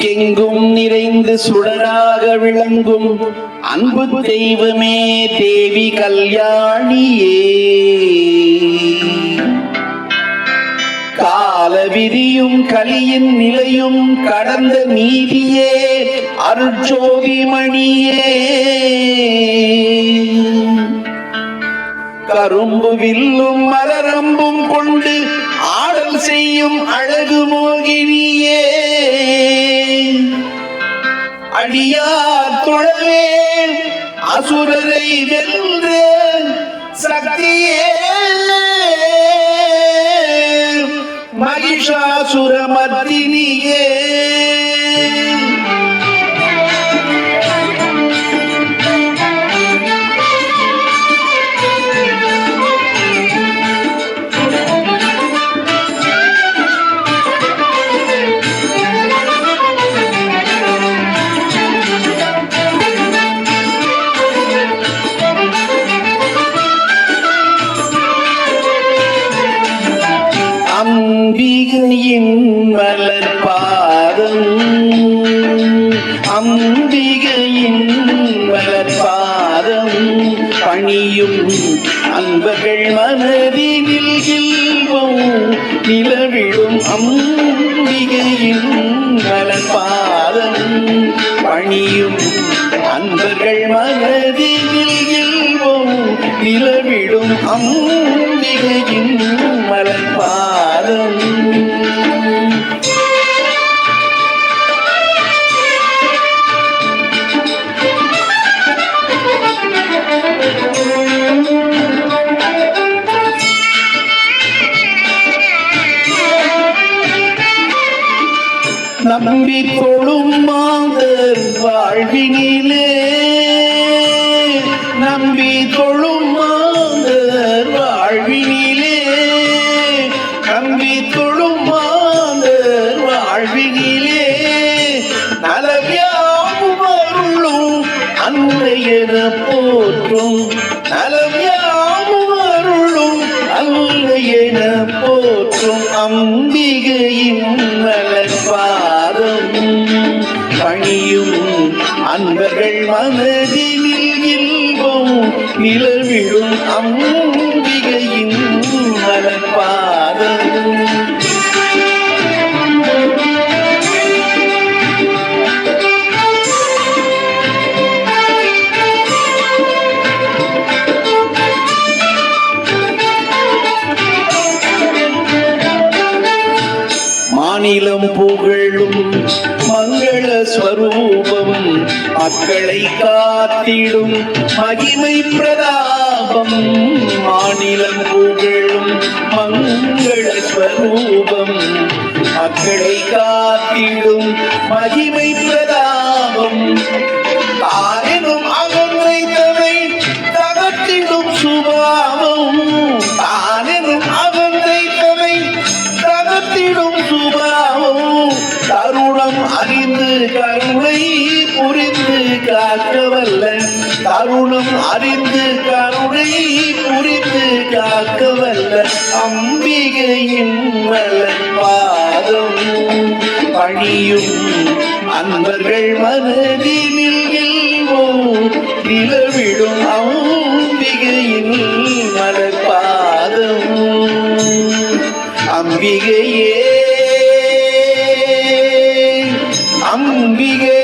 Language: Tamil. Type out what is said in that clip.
திக்கெங்கும் நிறைந்து சுடராக விளங்கும் அன்பு தெய்வமே தேவி கல்யாணியே. கால விதியும் கலியின் நிலையும் கடந்த நீதியே அருட்சோதி மணியே கரும்பு வில்லும் மலரம்பும் கொண்டு ஆடல் செய்யும் அழகு மோகினியே. அடியார் தொழவேன் அசுரரை வென்று சக்தியே மகிஷாசுரமர்தினியே அம்பிகையின் மலர் பாதம் அம்பிகையின் மலர் பாதம் பணியும் அன்பர்கள் மனதினில் இல்பம் நிலவிடும் அம்பிகையின் மலர் பாதம் பணியும் அன்பர்கள் மனதினில் இல்பம் நிலவிடும் அம்பிகையின் மலர் மாந்தர் வாழ்வினிலே. நம்பி தொழும் மாந்தர் வாழ்வினிலே. நம்பி தொழும் மாந்தர் வாழ்வினிலே. நலவியாவும் அருளும் அன்னையென போற்றும். நலவியாவும் அருளும் அன்னையென போற்றும். அம்பிகையின் அன்பர்கள் மனதினில் இன்பம் நிலவிடும் அம்பிகையின் மலர் பாதம் மாநிலம் புகழும் மங்கள ஸ்வரூபம் மக்களை காத்திடும் மகிமை பிரதாபம். மாநிலம் புகழும் மங்கள ஸ்வரூபம் மக்களை காத்திடும் மகிமை பிரதாபம். தாரெனும் தருணம் அறிந்து கருணை புரிந்து காக்கவல்ல. தருணம் அறிந்து கருணை புரிந்து காக்கவல்ல. அம்பிகையின் மலர் பாதம் பணியும் அன்பர்கள் மனதினில் நிலவிடும் அம்பிகையின் மலர் பாதம். அம்பிகை